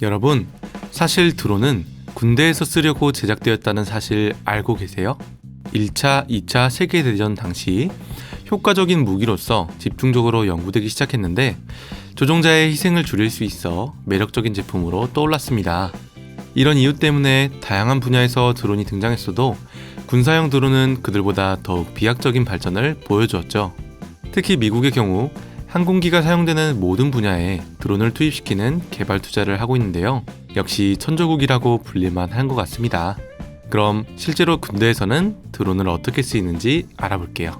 여러분, 사실 드론은 군대에서 쓰려고 제작되었다는 사실 알고 계세요? 1차, 2차 세계대전 당시 효과적인 무기로서 집중적으로 연구되기 시작했는데 조종자의 희생을 줄일 수 있어 매력적인 제품으로 떠올랐습니다. 이런 이유 때문에 다양한 분야에서 드론이 등장했어도 군사용 드론은 그들보다 더욱 비약적인 발전을 보여주었죠. 특히 미국의 경우 항공기가 사용되는 모든 분야에 드론을 투입시키는 개발 투자를 하고 있는데요. 역시 천조국이라고 불릴만 한 것 같습니다. 그럼 실제로 군대에서는 드론을 어떻게 쓰이는지 알아볼게요.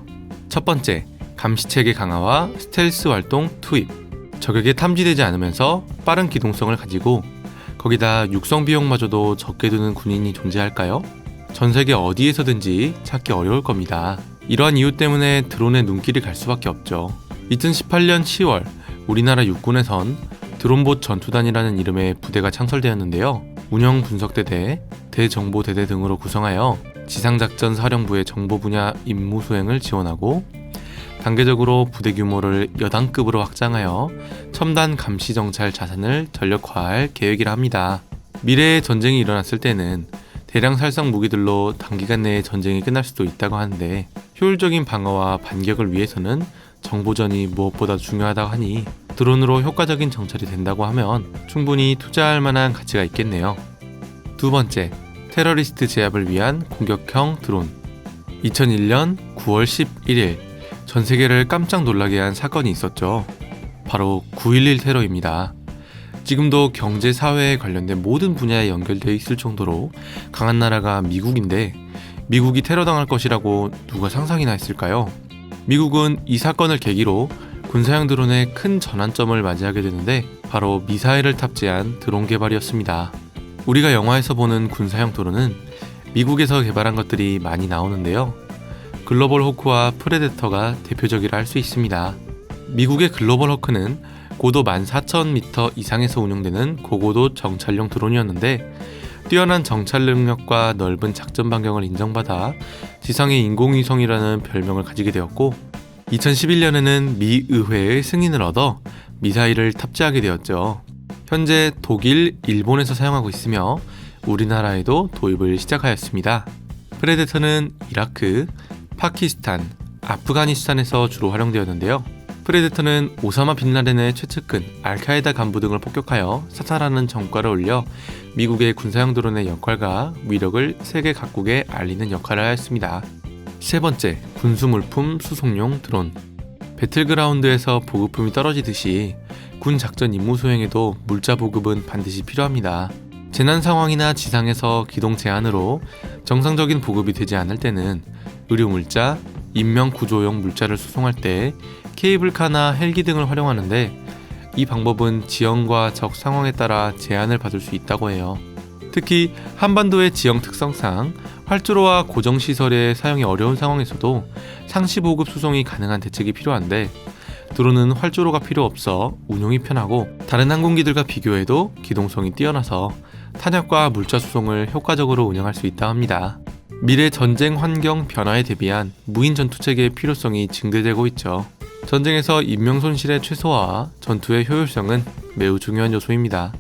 첫 번째, 감시체계 강화와 스텔스 활동 투입. 적에게 탐지되지 않으면서 빠른 기동성을 가지고 거기다 육성 비용마저도 적게 드는 군인이 존재할까요? 전 세계 어디에서든지 찾기 어려울 겁니다. 이러한 이유 때문에 드론의 눈길이 갈 수밖에 없죠. 2018년 10월 우리나라 육군에선 드론봇 전투단이라는 이름의 부대가 창설되었는데요. 운영 분석대대, 대정보대대 등으로 구성하여 지상작전 사령부의 정보 분야 임무 수행을 지원하고 단계적으로 부대 규모를 여단급으로 확장하여 첨단 감시 정찰 자산을 전력화할 계획이라 합니다. 미래의 전쟁이 일어났을 때는 대량 살상 무기들로 단기간 내에 전쟁이 끝날 수도 있다고 하는데 효율적인 방어와 반격을 위해서는 정보전이 무엇보다 중요하다고 하니 드론으로 효과적인 정찰이 된다고 하면 충분히 투자할 만한 가치가 있겠네요. 두 번째, 테러리스트 제압을 위한 공격형 드론. 2001년 9월 11일 전 세계를 깜짝 놀라게 한 사건이 있었죠. 바로 9.11 테러입니다. 지금도 경제, 사회에 관련된 모든 분야에 연결되어 있을 정도로 강한 나라가 미국인데 미국이 테러당할 것이라고 누가 상상이나 했을까요? 미국은 이 사건을 계기로 군사용 드론의 큰 전환점을 맞이하게 되는데 바로 미사일을 탑재한 드론 개발이었습니다. 우리가 영화에서 보는 군사용 드론은 미국에서 개발한 것들이 많이 나오는데요. 글로벌 호크와 프레데터가 대표적이라 할 수 있습니다. 미국의 글로벌 호크는 고도 14,000m 이상에서 운용되는 고고도 정찰용 드론이었는데 뛰어난 정찰 능력과 넓은 작전 반경을 인정받아 지상의 인공위성이라는 별명을 가지게 되었고 2011년에는 미 의회의 승인을 얻어 미사일을 탑재하게 되었죠. 현재 독일, 일본에서 사용하고 있으며 우리나라에도 도입을 시작하였습니다. 프레데터는 이라크, 파키스탄, 아프가니스탄에서 주로 활용되었는데요. 프레데터는 오사마 빈라덴의 최측근 알카에다 간부 등을 폭격하여 사살하는 전과를 올려 미국의 군사용 드론의 역할과 위력을 세계 각국에 알리는 역할을 하였습니다. 세 번째, 군수물품 수송용 드론. 배틀그라운드에서 보급품이 떨어지듯이 군 작전 임무 수행에도 물자 보급은 반드시 필요합니다. 재난 상황이나 지상에서 기동 제한으로 정상적인 보급이 되지 않을 때는 의료 물자, 인명 구조용 물자를 수송할 때 케이블카나 헬기 등을 활용하는데 이 방법은 지형과 적 상황에 따라 제한을 받을 수 있다고 해요. 특히 한반도의 지형 특성상 활주로와 고정 시설의 사용이 어려운 상황에서도 상시 보급 수송이 가능한 대책이 필요한데 드론은 활주로가 필요 없어 운용이 편하고 다른 항공기들과 비교해도 기동성이 뛰어나서 탄약과 물자 수송을 효과적으로 운영할 수 있다 합니다. 미래 전쟁 환경 변화에 대비한 무인 전투 체계의 필요성이 증대되고 있죠. 전쟁에서 인명 손실의 최소화와 전투의 효율성은 매우 중요한 요소입니다.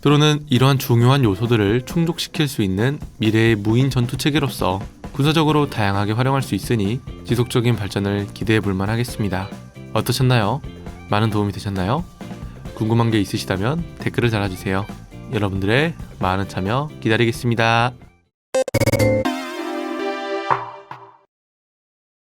드론은 이러한 중요한 요소들을 충족시킬 수 있는 미래의 무인 전투 체계로서 군사적으로 다양하게 활용할 수 있으니 지속적인 발전을 기대해 볼 만 하겠습니다. 어떠셨나요? 많은 도움이 되셨나요? 궁금한 게 있으시다면 댓글을 달아주세요. 여러분들의 많은 참여 기다리겠습니다.